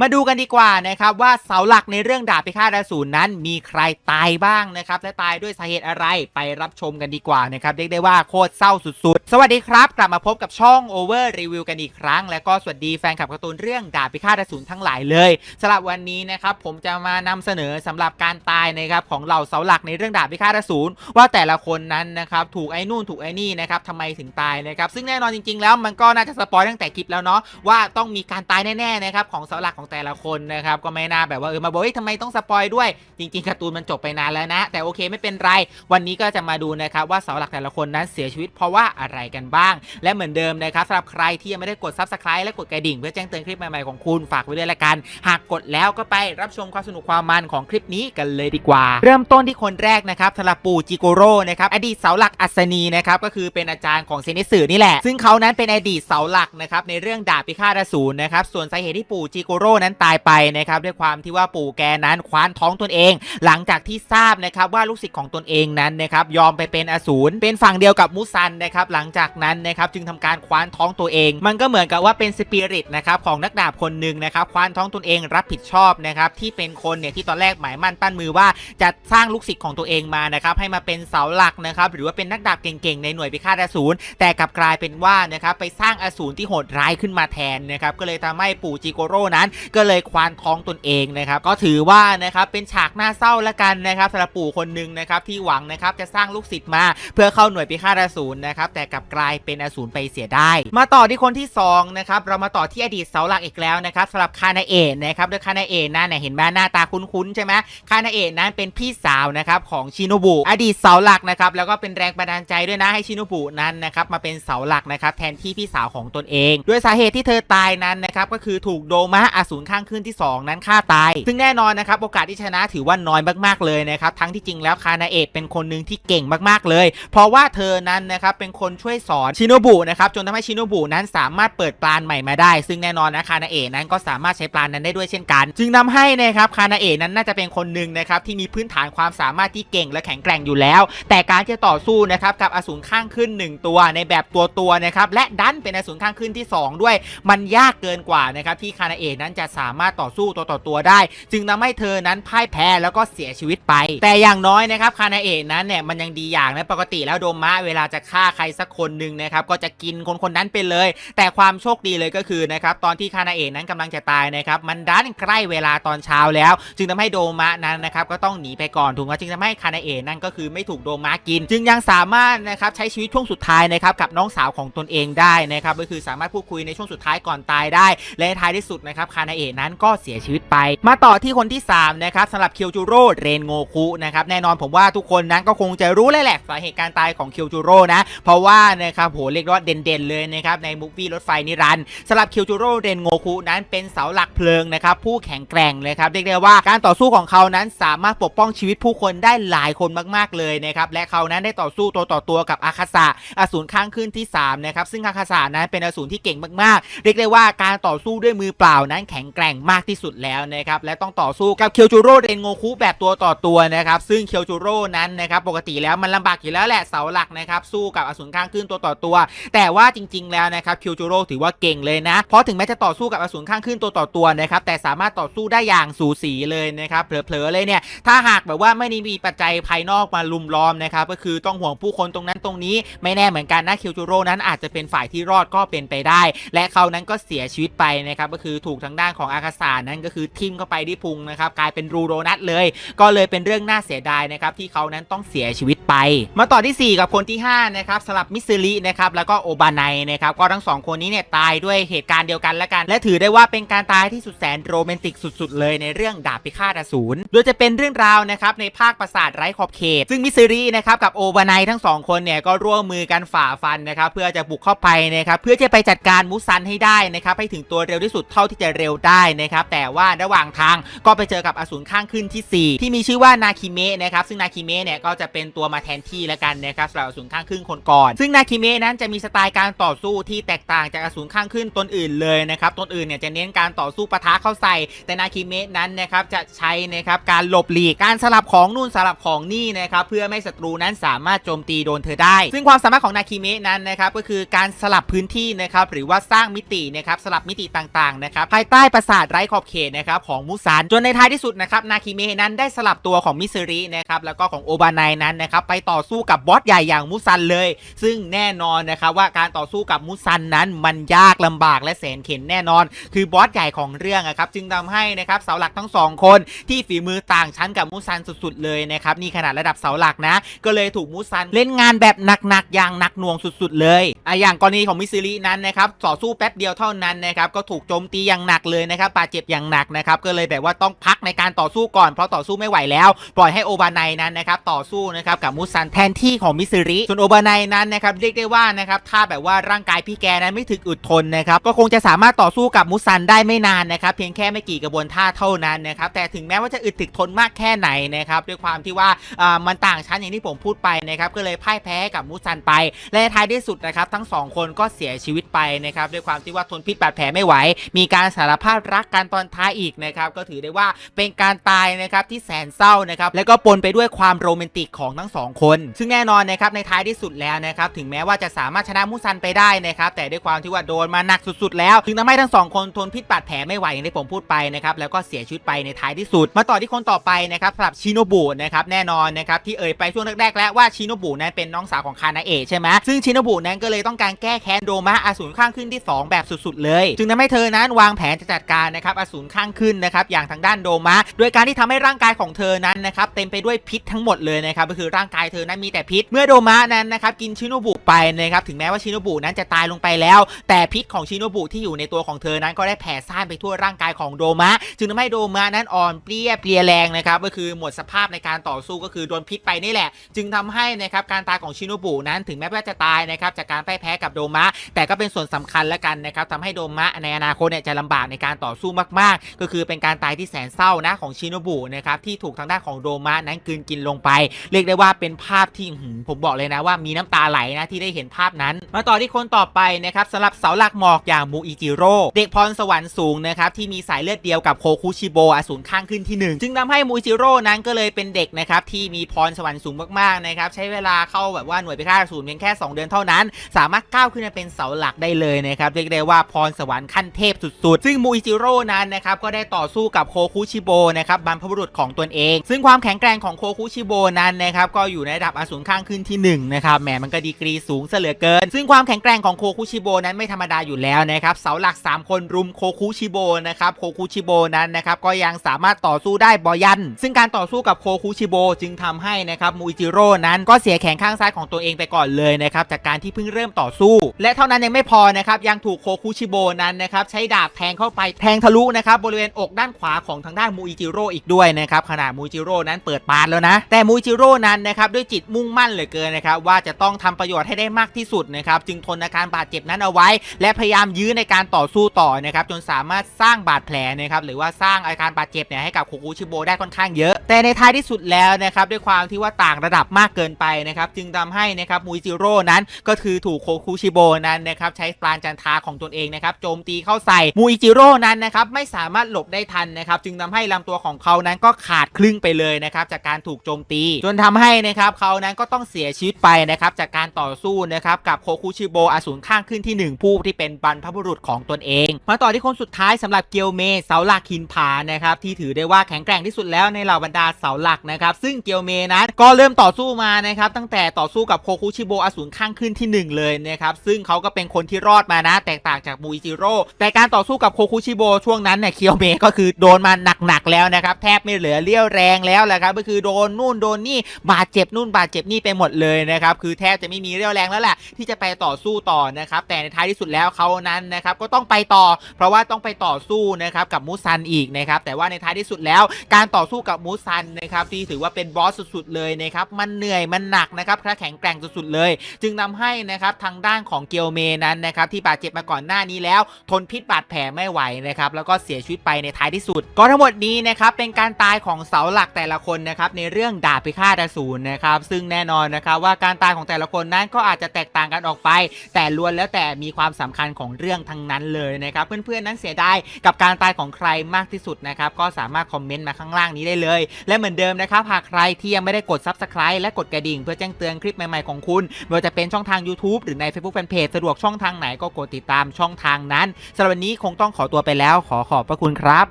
มาดูกันดีกว่านะครับว่าเสาหลักในเรื่องดาบพิฆาตอสูรนั้น มีใครตายบ้างนะครับและตายด้วยสาเหตุอะไรไปรับชมกันดีกว่านะครับเรียกได้ว่าโคตรเศร้าสุดๆ สวัสดีครับ กลับมาพบกับช่อง Over Review กันอีกครั้ง และก็สวัสดีแฟนคลับการ์ตูนเรื่องดาบพิฆาตอสูรทั้งหลายเลยสำหรับวันนี้นะครับผมจะมานำเสนอสำหรับการตายนะครับของเหล่าเสาหลักในเรื่องดาบพิฆาตอสูรว่าแต่ละคนนั้นนะครับถูกไอ้นู่นถูกไอ้นี่นะครับทำไมถึงตายนะครับซึ่งแน่นอนจริง ๆ แล้วมันก็น่าจะสปอยตั้งแต่คลิปแล้วเนาะว่าต้องมีการตายแน่ๆนะครับของเสาหลักของแต่ละคนนะครับก็ไม่น่าแบบว่าเออมาบอกเฮ้ยทำไมต้องสปอยด้วย จริงๆการ์ตูนมันจบไปนานแล้วนะ แต่โอเคไม่เป็นไร วันนี้ก็จะมาดูนะครับว่าเสาหลักแต่ละคนนั้นเสียชีวิตเพราะว่าอะไรกันบ้าง และเหมือนเดิมนะครับสำหรับใครที่ยังไม่ได้กด subscribe และกดกระดิ่ง เพื่อแจ้งเตือนคลิปใหม่ๆของคุณฝากไว้ด้วยละกัน หากกดแล้วก็ไปรับชมความสนุกความมันของคลิปนี้กันเลยดีกว่า เริ่มต้นที่คนแรกนะครับสำหรับปู่จิโกโร่นะครับอดีตเสาหลักอัศนีนะครับก็คือเป็นอาจารย์ของเซนิสึนี่แหละ ซึ่งเขานั้นเป็นอดีตเสาหลักนะครับในเรื่องดาบพิฆาตอสูรนะครับส่วนสาเหตุที่ปู่จิโกโร่นั้นตายไปนะครับด้วยความที่ว่าปู่แกนั้นคว้านท้องตนเอง หลังจากที่ทราบนะครับว่าลูกศิษย์ของตนเองนั้นนะครับยอมไปเป็นอสูรเป็นฝั่งเดียวกับมุซันนะครับหลังจากนั้นนะครับจึงทำการคว้านท้องตัวเอง มันก็เหมือนกับว่าเป็นสปิริตนะครับของนักดาบคนหนึ่งนะครับคว้านท้องตนเองรับผิดชอบนะครับที่เป็นคนเนี่ยที่ตอนแรกหมายมั่นปั้นมือว่าจะสร้างลูกศิษย์ของตัวเองมานะครับให้มาเป็นเสาหลักนะครับหรือว่าเป็นนักดาบเก่งๆในหน่วยพิฆาตอสูรแต่กลับกลายเป็นว่านะครับไปสร้างอสูรที่โหดร้ายขึ้นมาแทนนะครับก็เลยทำให้ปู่จิโกโร่นั้นก็เลยควานท้องตนเองนะครับก็ถือว่านะครับเป็นฉากน่าเศร้าละกันนะครับสำหรับปู่คนหนึ่งนะครับที่หวังนะครับจะสร้างลูกศิษย์มา เพื่อเข้าหน่วยพิฆาตอสูรนะครับแต่กลับกลายเป็นอสูรไปเสียได้ มาต่อที่คนที่สองนะครับเรามาต่อที่อดีตเสาหลักอีกแล้วนะครับสำหรับคานาเอะนะครับโดยคานาเอะนั่นเนี่ยเห็นไหมหน้าตาคุ้นๆใช่ไหมคานาเอะนั้นเป็นพี่สาวนะครับของชิโนบุอดีตเสาหลักนะครับแล้วก็เป็นแรงบันดาลใจด้วยนะให้ชิโนบุนั้นนะครับมาเป็นเสาหลักนะครับแทนที่พี่สาวของตนเอง ด้วยสาเหตุที่เธอตายนั้นนะครับก็คือถูกโดมะอสูรข้างขึ้นที่ 2 นั้นฆ่าตาย ซึ่งแน่นอนนะครับโอกาสที่ชนะถือว่าน้อยมากๆเลยนะครับทั้งที่จริงแล้วคานาเอะเป็นคนหนึ่งที่เก่งมากๆเลย เพราะว่าเธอนั้นนะครับเป็นคนช่วยสอนชิโนบุนะครับจนทำให้ชิโนบุนั้นสามารถเปิดปลานใหม่มาได้ ซึ่งแน่นอนนะคานาเอะนั้นก็สามารถใช้ปลานนั้นได้ด้วยเช่นกัน จึงนำให้นะครับคานาเอะนั้นน่าจะเป็นคนหนึ่งนะครับที่มีพื้นฐานความสามารถที่เก่งและแข็งแกร่งอยู่แล้ว แต่การจะต่อสู้นะครับกับอสูรข้างขึ้น 1 ตัวในแบบตัวตัวนะครับและดันเป็นอสูรข้างขึ้นที่ 2 ด้วย มันยากเกินกว่านะครับที่คานาเอะนั้นจะสามารถต่อสู้ตัวต่อตัวได้ จึงทำให้เธอนั้นพ่ายแพ้แล้วก็เสียชีวิตไป แต่อย่างน้อยนะครับคานาเอะนั้นเนี่ยมันยังดีอย่างนะปกติแล้วโดมะเวลาจะฆ่าใครสักคนหนึ่งนะครับก็จะกินคนคนนั้นไปเลย แต่ความโชคดีเลยก็คือนะครับตอนที่คานาเอะนั้นกำลังจะตายนะครับมันดันใกล้เวลาตอนเช้าแล้ว จึงทำให้โดมะนั้นนะครับก็ต้องหนีไปก่อนถูกไหมจึงทำให้คานาเอะนั่นก็คือไม่ถูกโดมะกิน จึงยังสามารถนะครับใช้ชีวิตช่วงสุดท้ายนะครับกับน้องสาวของตนเองได้นะครับก็คือสามารถพูดคุยในช่วงสุดท้ายก่อนตายได้ และท้ายที่สุดนะครับคานาเอะนั้นก็เสียชีวิตไป มาต่อที่คนที่ 3 นะครับสำหรับเคียวจูโร่เรนโงคุนะครับแน่นอนผมว่าทุกคนนั้นก็คงจะรู้เลยแหละสาเหตุการตายของเคียวจูโร่นะ เพราะว่านะครับโหเรียกว่าเด่นๆเลยนะครับในมูฟวี่รถไฟนิรันด์สำหรับเคียวจูโร่เรนโงคุนั้นเป็นเสาหลักเพลิงนะครับผู้แข็งแกร่งเลยครับเรียกได้ว่าการต่อสู้ของเขานั้นสามารถปกป้องชีวิตผู้คนได้หลายคนมากๆเลยนะครับและเขานั้นได้ต่อสู้ตัวต่อตัวกับอาคาสะอสูรข้างขึ้นที่3นะครับซึ่งอาคาสะนั้นเป็นอสูรที่เก่งมากๆ เรียกได้ว่าการต่อสู้ด้วยมือเปล่านั้นแข็งแกร่งมากที่สุดแล้วนะครับและต้องต่อสู้กับเคียวจูโร่เรนโงคุแบบตัวต่อตัวนะครับซึ่งเคียวจูโร่นั้นนะครับปกติแล้วมันลำบากอยู่แล้วแหละเสาหลักนะครับสู้กับอสูรข้างขึ้นตัวต่อตัว แต่ว่าจริง ๆ แล้วนะครับเคียวจูโร่ถือว่าเก่งเลยนะเพราะถึงแม้จะต่อสู้กับอสูรข้างขึ้นตัวต่อตัวนะครับแต่สามารถต่อสู้ได้อย่างสูสีเลยนะครับเผลอๆเลยเนี่ยถ้าหากแบบว่าไม่ได้มีปัจจัยภายนอกมาลุมล้อมนะครับก็คือต้องห่วงผู้คนตรงนั้นตรงนี้ไม่แน่เหมือนกันนะเคียวจูโร่นั้นอาจจะเป็นฝ่ายที่รอดก็เป็นไปได้ และเขานั้นก็เสียชีวิตไปนะครับก็คือถูกทางด้านของอาคาสานั้นก็คือทิ่มเข้าไปที่พุงนะครับกลายเป็นรูโดนัทเลย ก็เลยเป็นเรื่องน่าเสียดายนะครับที่เขานั้นต้องเสียชีวิตไป มาต่อทีสี่ 4 กับคนที่5นะครับสลับมิสซิลินะครับแล้วก็โอบานายนะครับก็ทั้งสองคนนี้เนี่ยตายด้วยเหตุการณ์เดียวกันละกัน และถือได้ว่าเป็นการตายที่สุดแสนโรแมนติกสุด ๆ เลยในเรื่องดาบพิฆาตอสูรโดยจะเป็นเรื่องราวนะครับในภาคปราสาทไร้ขอบเขต ซึ่งมิสซิลินะครับกับโอบานายทั้งสองคนเนี่ยก็ร่วมมือกันฝ่าฟันนะครับเพื่อจะบุกเข้าไปนะครับเพื่อจะไปจัดการมุซันให้ได้นะครับให้ถึงตัวเร็วที่สุดเท่าที่จะเร็วได้นะครับ แต่ว่าระหว่างทางก็ไปเจอกับอสูรข้างขึ้นที่ 4 ที่มีชื่อว่านาคิเมะนะครับ ซึ่งนาคิเมะเนี่ยก็จะเป็นตัวมาแทนที่แล้วกันนะครับสำหรับอสูรข้างขึ้นคนก่อน ซึ่งนาคิเมะนั้นจะมีสไตล์การต่อสู้ที่แตกต่างจากอสูรข้างขึ้นตนอื่นเลยนะครับตนอื่นเนี่ยจะเน้นการต่อสู้ปะทะเข้าใส่ แต่นาคิเมะนั้นนะครับจะใช้นะครับการหลบหลีกการสลับของนู่นสลับของนี่นะครับเพื่อไม่ให้ศัตรูนั้นสามารถโจมตีโดนเธอได้ ซึ่งความสามารถของนาคิเมะนั้นนะครับก็คือการสลับพื้นที่นะครับหรือว่าสร้างมิตินะครับสลับมิติต่างๆนะครับภายใต้ปราสาทไร้ขอบเขตนะครับของมุซันจนในท้ายที่สุดนะครับนาคิเมะนั้นได้สลับตัวของมิสรินะครับแล้วก็ของโอบานายนั้นนะครับไปต่อสู้กับบอสใหญ่อย่างมุซันเลย ซึ่งแน่นอนนะครับว่าการต่อสู้กับมุซันนั้นมันยากลำบากและแสนเข็ญแน่นอน คือบอสใหญ่ของเรื่องอะครับจึงทำให้นะครับเสาหลักทั้งสองคนที่ฝีมือต่างชั้นกับมุซันสุดๆเลยนะครับนี่ขนาดระดับเสาหลักนะ ก็เลยถูกมุซันเล่นงานแบบหนักๆอย่างหนักหน่วงสุดๆ เลยอะอย่างกรณีของมิซิรินั้นนะครับต่อสู้แป๊บเดียวเท่านั้นนะครับก็ถูกโจมตีอย่างหนักเลยนะครับบาดเจ็บอย่างหนักนะครับก็เลยแบบว่าต้องพักในการต่อสู้ก่อนเพราะต่อสู้ไม่ไหวแล้ว ปล่อยให้โอบานายนั้นนะครับต่อสู้นะครับกับมุซันแทนที่ของมิสซิริส่วนโอบานายนั้นนะครับเรียกได้ว่านะครับถ้าแบบว่าร่างกายพี่แกนั้นไม่ถึกอึดทนนะครับก็คงจะสามารถต่อสู้กับมุซันได้ไม่นานนะครับเพียงแค่ไม่กี่กระบวนท่าเท่านั้นนะครับแต่ถึงแม้ว่าจะอึดถึกทนมากแค่ไหนนะครับด้วยความที่ว่าอ่ามันต่างชั้นอย่างที่ผมพูดไปนะครับก็เลยพ่ายแพ้กับมุซันไป และท้ายที่สุดนะครับทั้งสองคนก็เสียชีวิตไปนะครับด้วยความที่ว่าทนพิษบาดแผลไม่ไหว มีการสารภาพรักกันตอนท้ายอีกนะครับก็ถือได้ว่าเป็นการตายนะครับที่แสนเศร้านะครับและก็ปนไปด้วยความโรแมนติกของทั้งสองคน ซึ่งแน่นอนนะครับในท้ายที่สุดแล้วนะครับถึงแม้ว่าจะสามารถชนะมุซันไปได้นะครับแต่ด้วยความที่ว่าโดนมาหนักสุดๆ แล้วถึงทำให้ทั้งสองคนทนพิษบาดแผลไม่ไหวอย่างที่ผมพูดไปนะครับแล้วก็เสียชีวิตไปในท้ายที่สุด มาต่อที่คนต่อไปนะครับสำหรับชิโนบุนะครับแน่นอนนะครับที่เอ่ยไปช่วงแรกๆแล้วว่าชิโนบุนั้นเป็นน้องสาวของคานาเอะใช่ไหมซึ่งชิโนบุนั้นก็เลยต้องการแก้แค้นโดมะอสูรข้างขึ้นที่ 2 แบบสุดๆเลย จึงทำให้เธอนั้นวางแผนจะจัดการนะครับอสูรข้างขึ้นนะครับอย่างทางด้านโดมะโดยการที่ทำให้ร่างกายของเธอนั้นนะครับเต็มไปด้วยพิษทั้งหมดเลยนะครับก็คือร่างกายเธอนั้นมีแต่พิษ เมื่อโดมะนั้นนะครับกินชิโนบุไปนะครับถึงแม้ว่าชิโนบุนั้นจะตายลงไปแล้ว แต่พิษของชิโนบุที่อยู่ในตัวของเธอนั้นก็ได้แผ่ซ่านไปทั่วร่างกายของโดมะจึงทำให้โดมะนั้นอ่อนเปลี้ยเปลี่ยแรงนะครับก็คือหมดสภาพในการต่อสู้ก็คือโดนพิษไปนี่แหละ จึงทำให้นะครับการตายของชิโนบุนั้นถึงแม้ว่าจะตายนะครับจากการพ่ายแพ้กับโดมะแต่ก็เป็นส่วนสำคัญและกันนะครับทำให้โดมะในอนาคตเนี่ยจะลำบากในการต่อสู้มากๆ ก็คือเป็นการตายที่แสนเศร้านะของชิโนบุนะครับที่ถูกทางด้านของโดมะนั้นกลืนกินลงไป เรียกได้ว่าเป็นภาพที่หผมบอกเลยนะว่ามีน้ำตาไหลนะที่ได้เห็นภาพนั้น มาต่อที่คนต่อไปนะครับสำหรับเสาหลักหมอกอย่างมูอิจิโร่เด็กพรสวรรค์สูงนะครับที่มีสายเลือดเดียวกับโคคุชิโบอสูรข้างขึ้นที่หนึ่งจึงทำให้มูอิจิโร่นั้นก็เลยเป็นเด็กนะครับที่มีพรสวรรค์สูงมากๆนะครับใช้เวลาเข้าแบบว่าหน่วยพิฆาตอสูรเพียงแค่ 2 เดือนเท่านั้น สามารถก้าวขึ้นมาเป็นเสาหลักได้เลยนะครับเรียกได้ว่าพรสวรรค์ขั้นเทพสุดๆ ซึ่งมูอิจิโร่นั้นนะครับก็ได้ต่อสู้กับโคคุชิโบนะครับบรรพบุรุษของตนเอง ซึ่งความแข็งแกร่งของโคคุชิโบนั้นนะครับก็อยู่ในระดับอสูรข้างขึ้นที่หนึ่งนะครับแหมมันก็ดีกรีสูงเสลือเกิน ซึ่งความแข็งแกร่งของโคคุชิโบนั้นไม่ธรรมดาอยู่แล้วนะครับเสาหลัก 3 คนรุมโคคุชิโบนะครับโคคุชิโบนั้นนะครับก็ยังสามารถต่อสู้ได้บอยัน ซึ่งการต่อสู้กับโคคุชิโบจึงทำให้นะครับมูอิจิโร่นั้นก็เสียแขนข้างซ้ายของตัวเองไปก่อนเลยนะครับจากการที่เพิ่งเริ่มต่อสู้ และเท่านั้นยังไม่พอนะครับยังถูกโคคุชิโบนั้นนะครับใช้ดาบแทงเข้าไปแทงทะลุนะครับบริเวณอกด้านขวาของทางด้านมูอิจิโร่อีกด้วยนะครับขณะมูอิจิโร่นั้นเปิดปานแล้วนะ แต่มูอิจิโร่นั้นนะครับด้วยจิตมุ่งมั่นเหลือเกินนะครับว่าจะต้องทำประโยชน์ให้ได้มากที่สุดนะครับจึงทนอาการบาดเจ็บนั้นเอาไว้ และพยายามยื้อในการต่อสู้ต่อนะครับจนสามารถสร้างบาดแผลนะครับหรือว่าสร้างอาการบาดเจ็บเนี่ยให้กับโคคุชิโบได้ค่อนข้างเยอะ แต่ในท้ายที่สุดแล้วนะครับด้วยความที่ว่าต่างระดับมากเกินไปนะครับจึงทำให้นะครับมูอิจิโร่นั้นก็คือถูกโคคุชิโบนั้นนะครับใช้ปราณจันทาของตนเองนะครับโจมตีเข้าใส่มูอิจิโร่่นั้นนะครับไม่สามารถหลบได้ทันนะครับจึงทำให้ลำตัวของเขานั้นก็ขาดครึ่งไปเลยนะครับจากการถูกโจมตี จนทำให้นะครับเขานั้นก็ต้องเสียชีวิตไปนะครับจากการต่อสู้นะครับกับโคคุชิโบอสูรข้างขึ้นที่หนึ่งผู้ที่เป็นบรรพบุรุษของตนเอง มาต่อที่คนสุดท้ายสำหรับเกียวเมเสาหลักหินผานะครับที่ถือได้ว่าแข็งแกร่งที่สุดแล้วในเหล่าบรรดาเสาหลักนะครับซึ่งเกียวเมนั้นก็เริ่มต่อสู้มานะครับตั้งแต่ต่อสู้กับโคคุชิโบอสูรข้างขึ้นที่หนึ่งเลยนะครับซึ่งเขาก็เป็นคนที่รอดมานะ แตกต่างจากมูอิจิโร่แต่การต่อสู้กับโคคุชิโบช่วงนั้นเนี่ยเคียวเมก็คือโดนมาหนักๆแล้วนะครับแทบไม่เหลือเลี้ยวแรงแล้วแหละครับก็คือโดนนู่นโดนนี่บาดเจ็บนู่นบาดเจ็บนี่ไปหมดเลยนะครับคือแทบจะไม่มีเรี่ยวแรงแล้วแหละที่จะไปต่อสู้ต่อนะครับแต่ในท้ายที่สุดแล้วเขานั้นนะครับก็ต้องไปต่อ เพราะว่าต้องไปต่อสู้นะครับกับมูซันอีกนะครับแต่ว่าในท้ายที่สุดแล้วการต่อสู้กับมูซันนะครับที่ถือว่าเป็นบอสสุดๆเลยนะครับมันเหนื่อยมันหนักนะครับและแข็งแกร่งสุดๆเลย จึงทำให้นะครับทางด้านของเกียวเมนั้นนะครับที่บาดเจ็บมาก่อนหน้านี้แล้ว ทนพิษบาดแผลไม่ไหวนะครับแล้วก็เสียชีวิตไปในท้ายที่สุด ก็ทั้งหมดนี้นะครับเป็นการตายของเสาหลักแต่ละคนนะครับในเรื่องดาบพิฆาตอสูรนะครับซึ่งแน่นอนนะครับว่าการตายของแต่ละคนนั้นก็อาจจะแตกต่างกันออกไป แต่ล้วนแล้วแต่มีความสำคัญของเรื่องทั้งนั้นเลยนะครับเพื่อนๆนั้นเสียดายกับการตายของใครมากที่สุดนะครับก็สามารถคอมเมนต์มาข้างล่างนี้ได้เลย และเหมือนเดิมนะครับหากใครที่ยังไม่ได้กด Subscribe และกดกระดิ่ง เพื่อแจ้งเตือนคลิปใหม่ๆของคุณไม่ว่าจะเป็นช่องทาง YouTube หรือใน Facebook Fanpage สะดวกช่องทางไหนก็กดติดตามช่องทางนั้นสำหรับวันนี้คงต้องขอตัวตัวไปแล้วขอขอบพระคุณครับ